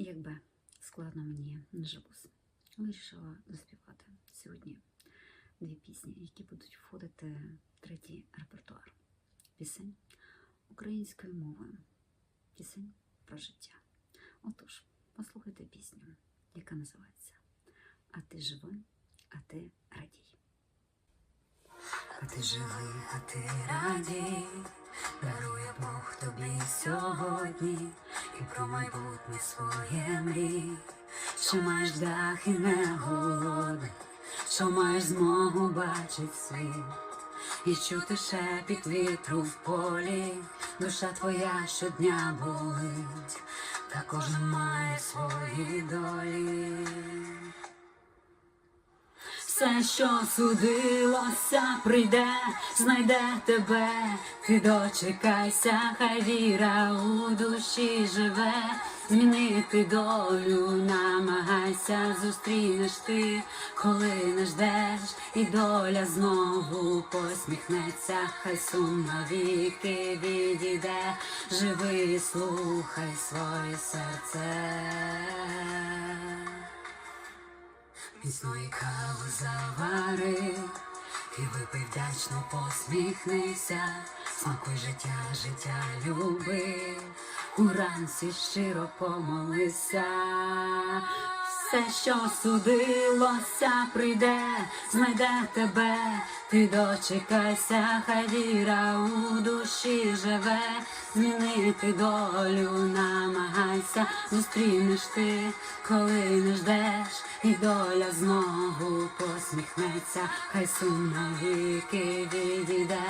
Якби складно мені не жилось, вирішила заспівати сьогодні дві пісні, які будуть входити в третій репертуар. Пісень українською мовою, пісень про життя. Отож, послухайте пісню, яка називається А ти живи, а ти радій. А ти живи, а ти радій, дарує Бог тобі сьогодні і про майбутнє своє мрій, що маєш дах і не голоди, що маєш змогу бачить світ, і чути шепіт вітру в полі, душа твоя щодня болить, та кожен має свої долі. Все, що судилося, прийде, знайде тебе, ти дочекайся, хай віра у душі живе, змінити долю, намагайся, зустрінеш ти, коли не ждеш, і доля знову посміхнеться, хай сум навіки відійде, живи, слухай своє серце. Міцної кави завари, і випий вдячно посміхнися, смакуй життя, життя люби, уранці щиро помолися. Все, що судилося, прийде, знайде тебе, ти дочекайся, хай віра у душі живе, змінити долю, намагайся, зустрінеш ти, коли не ждеш, і доля знову посміхнеться, хай сум навіки відійде,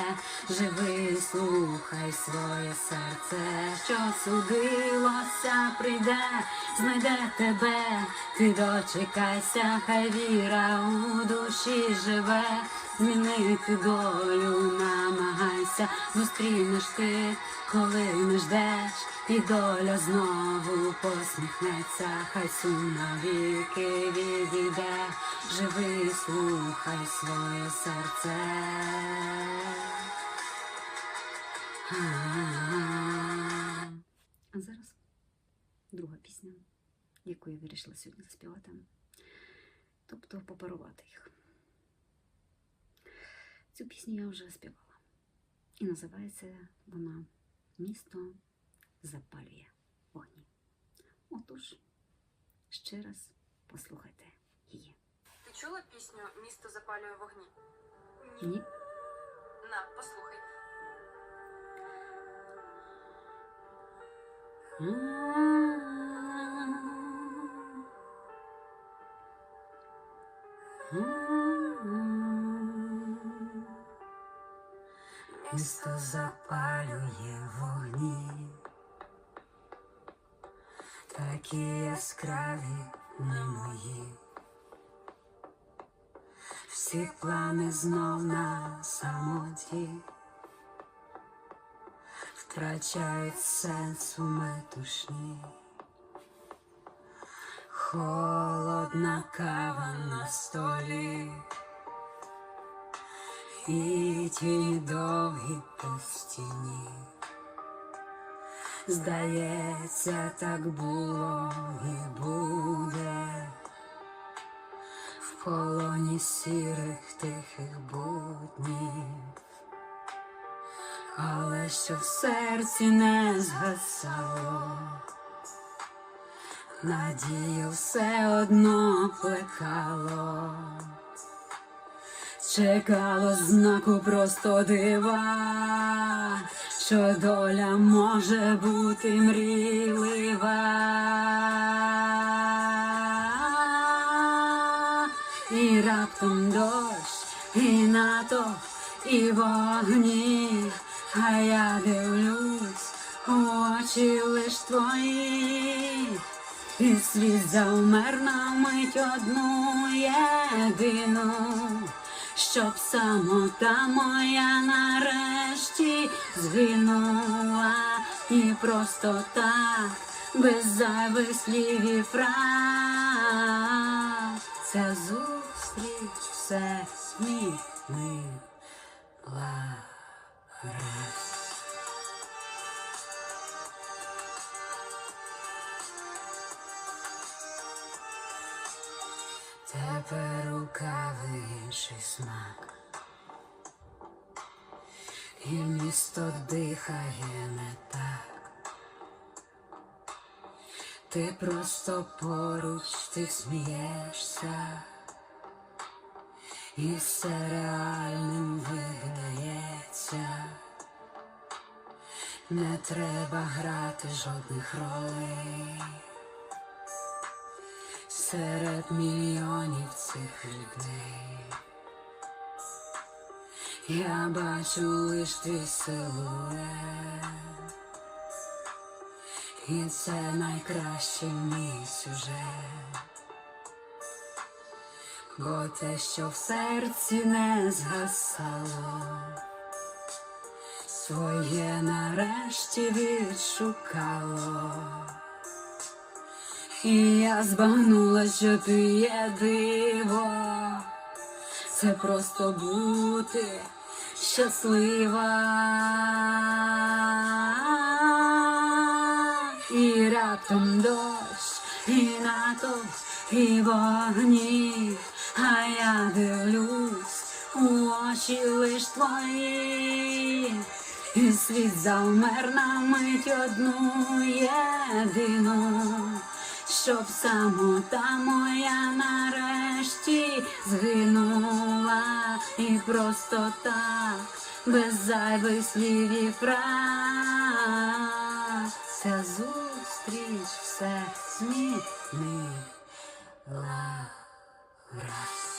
живи, слухай своє серце, що судилося, прийде, знайде тебе, ти дочекайся, хай віра у душі живе, змінити долю, намагайся, зустрінеш ти, коли не ждеш, і доля знову посміхнеться, хай сум навіки відійде, живи, слухай своє серце. А-а-а. А зараз друга пісня, яку я вирішила сьогодні заспівати. Тобто попарувати їх. Цю пісню я вже співала. І називається вона Місто запалює вогні. Отож, ще раз послухайте її. Ти чула пісню Місто запалює вогні? Ні? На, послухай. Місто запалює вогні, такі яскраві не мої. Всі плани знов на самоті, втрачають сенс у метушні. Холодна кава на столі. І тіні довгі по стіні. Здається, так було і буде. В полоні сірих тихих буднів, але що в серці не згасало, надію все одно плекало чекало знаку просто дива, що доля може бути мрійлива. І раптом дощ, і натовп, і вогні, а я дивлюсь у очі лиш твої. І світ завмер на мить одну єдину, щоб самота моя нарешті згинула, і просто так, без зайвих слів і фраз, ця зустріч все змінила раз. Тепер у кави інший смак. І місто дихає не так. Ти просто поруч, ти смієшся, і все реальним видається. Не треба грати жодних ролей серед мільйонів цих людей. Я бачу лиш твій силует, і це найкращий мій сюжет. Бо те, що в серці не згасало, своє нарешті відшукало. І я збагнула, що ти є диво. Це просто бути щаслива. І раптом дощ, і натовп, і вогні, а я дивлюсь у очі лиш твої. І світ завмер на мить одну єдину, щоб самота моя нарешті згинула, і просто так, без зайвих слів і фраз, ця зустріч все змінила. Раз.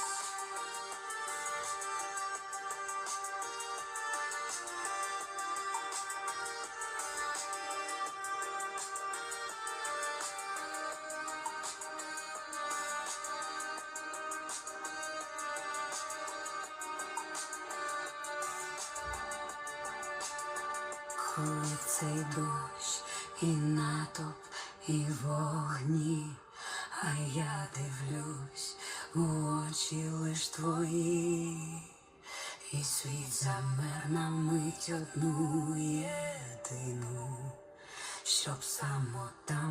Коли цей дощ і натовп, і вогні, а я дивлюсь у очі лиш твої, і світ замер на мить одну єдину, щоб самота